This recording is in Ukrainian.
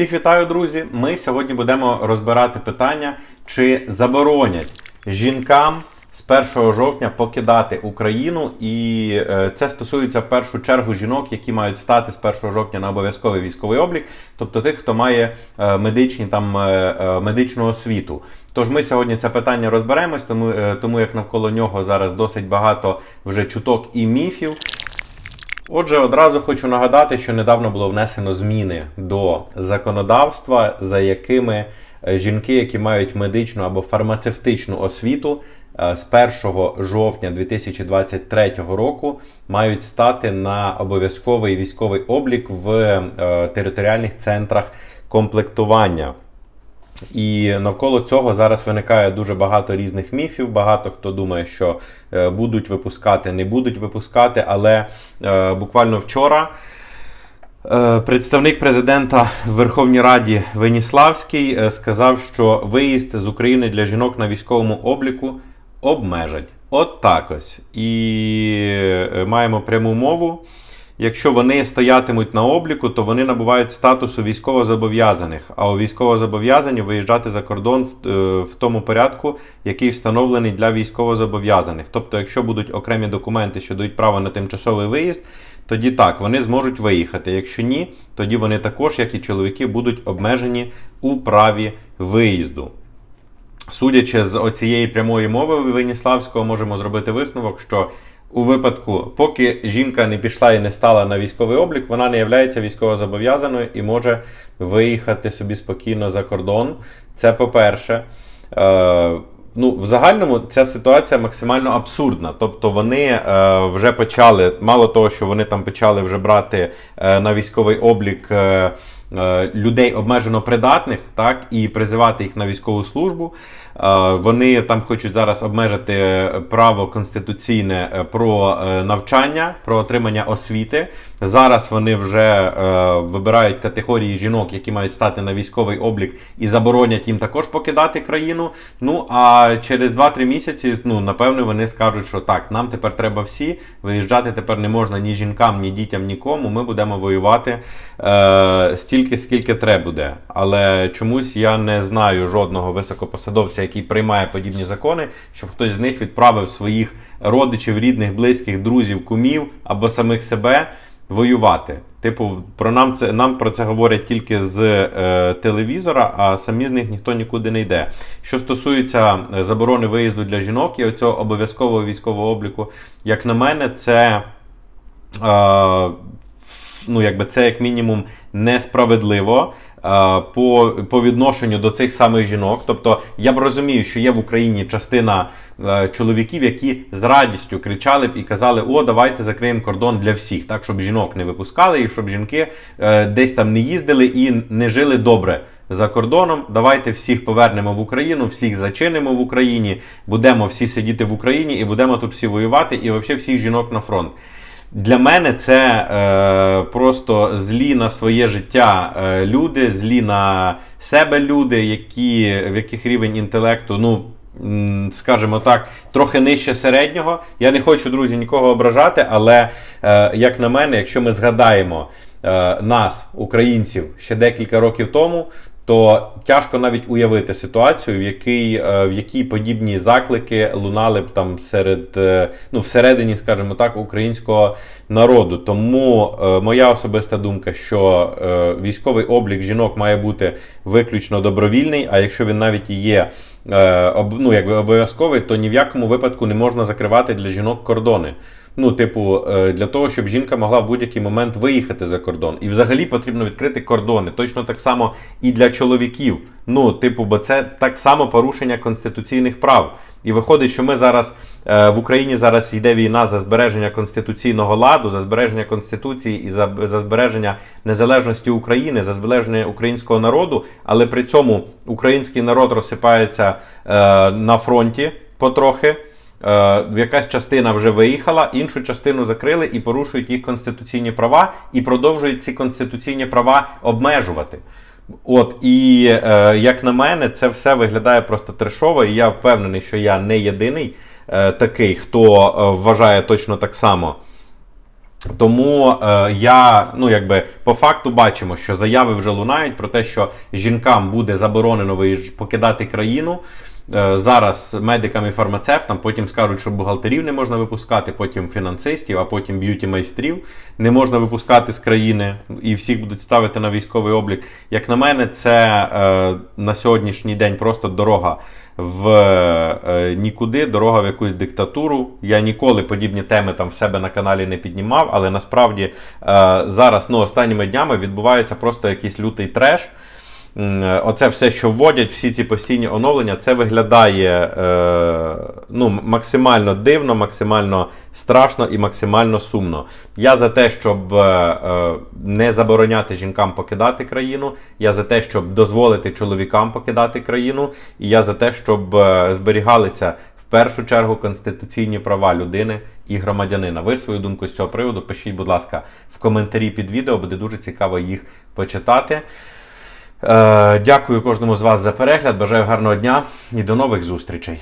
Всіх вітаю, друзі! Ми сьогодні будемо розбирати питання, чи заборонять жінкам з 1 жовтня покидати Україну. І е, це стосується в першу чергу жінок, які мають стати з 1 жовтня на обов'язковий військовий облік, тобто тих, хто має е, медичні там е, медичну освіту. Тож ми сьогодні це питання розберемось, тому, тому як навколо нього зараз досить багато вже чуток і міфів. Отже, одразу хочу нагадати, що недавно було внесено зміни до законодавства, за якими е, жінки, які мають медичну або фармацевтичну освіту, е, з 1 жовтня 2023 року мають стати на обов'язковий військовий облік в е, територіальних центрах комплектування. І навколо цього зараз виникає дуже багато різних міфів. Багато хто думає, що е, будуть випускати, не будуть випускати. Але е, буквально вчора е, представник президента в Верховній Раді Веніславський е, сказав, що виїзд з України для жінок на військовому обліку обмежать. От так ось. І маємо пряму мову. Якщо вони стоятимуть на обліку, то вони набувають статусу військовозобов'язаних. А у військовозобов'язані виїжджати за кордон в, е, в тому порядку, який встановлений для військовозобов'язаних. Тобто, якщо будуть окремі документи, що дають право на тимчасовий виїзд, тоді так, вони зможуть виїхати. Якщо ні, тоді вони також, як і чоловіки, будуть обмежені у праві виїзду. Судячи з оцієї прямої мови Веніславського, можемо зробити висновок, що у випадку, поки жінка не пішла і не стала на військовий облік, вона не є військовозобов'язаною і може виїхати собі спокійно за кордон. Це по-перше. Е, Ну, в загальному ця ситуація максимально абсурдна. Тобто вони е, вже почали, мало того, що вони там почали вже брати е, на військовий облік е, людей обмежено придатних, так, і призивати їх на військову службу. Е, вони там хочуть зараз обмежити право конституційне е, про е, навчання, про отримання освіти. Зараз вони вже е, вибирають категорії жінок, які мають стати на військовий облік, і заборонять їм також покидати країну. Ну а через 2-3 місяці, ну напевно, вони скажуть, що так, нам тепер треба всі виїжджати тепер не можна ні жінкам, ні дітям, нікому. Ми будемо воювати е, стільки, скільки треба буде. Але чомусь я не знаю жодного високопосадовця, який приймає подібні закони, щоб хтось з них відправив своїх родичів, рідних, близьких, друзів, кумів або самих себе воювати. Типу, про нам це нам про це говорять тільки з е, телевізора, а самі з них ніхто нікуди не йде. Що стосується е, заборони виїзду для жінок і оцього обов'язкового військового обліку, як на мене, це. Е, Ну, якби це як мінімум несправедливо е, по по відношенню до цих самих жінок. Тобто я б розумію, що є в Україні частина е, чоловіків, які з радістю кричали б і казали: О, давайте закриємо кордон для всіх, так щоб жінок не випускали, і щоб жінки е, десь там не їздили і не жили добре. За кордоном, давайте всіх повернемо в Україну, всіх зачинимо в Україні, будемо всі сидіти в Україні і будемо тут всі воювати, і взагалі всіх жінок на фронт. Для мене це е, просто злі на своє життя е, люди, злі на себе люди, які, в яких рівень інтелекту, ну, скажімо так, трохи нижче середнього. Я не хочу, друзі, нікого ображати, але, е, як на мене, якщо ми згадаємо е, нас, українців, ще декілька років тому, то тяжко навіть уявити ситуацію, в якій е, в якій подібні заклики лунали б там серед е, ну всередині, скажімо так, українського народу. Тому е, моя особиста думка, що військовий облік жінок має бути виключно добровільний. А якщо він навіть є ну, якби обов'язковий, то ні в якому випадку не можна закривати для жінок кордони. Ну, типу, е, для того, щоб жінка могла в будь-який момент виїхати за кордон. І взагалі потрібно відкрити кордони. Точно так само і для чоловіків. Ну, типу, бо це так само порушення конституційних прав. І виходить, що ми зараз е, в Україні зараз йде війна за збереження конституційного ладу, за збереження конституції і за, за збереження незалежності України, за збереження українського народу. Але при цьому український народ розсипається е, на фронті потрохи. Е, якась частина вже виїхала, іншу частину закрили і порушують їх конституційні права, і продовжують ці конституційні права обмежувати. От і е, як на мене, це все виглядає просто трешово, і я впевнений, що я не єдиний е, такий, хто е, вважає точно так само. Тому е, я, ну якби по факту бачимо, що заяви вже лунають про те, що жінкам буде заборонено покидати країну. Е, зараз медикам і фармацевтам, потім скажуть, що бухгалтерів не можна випускати, потім фінансистів, а потім б'юті майстрів не можна випускати з країни і всіх будуть ставити на військовий облік. Як на мене, це е, на сьогоднішній день просто дорога в е, нікуди, дорога в якусь диктатуру. Я ніколи подібні теми там в себе на каналі не піднімав, але насправді зараз ну, останніми днями відбувається просто якийсь лютий треш. Е, Оце все, що вводять, всі ці постійні оновлення, це виглядає е, ну, максимально дивно, максимально страшно і максимально сумно. Я за те, щоб е, не забороняти жінкам покидати країну. Я за те, щоб дозволити чоловікам покидати країну. І я за те, щоб зберігалися в першу чергу конституційні права людини і громадянина. Ви свою думку з цього приводу пишіть, будь ласка, в коментарі під відео, буде дуже цікаво їх почитати. Е, Дякую кожному з вас за перегляд. Бажаю гарного дня і до нових зустрічей.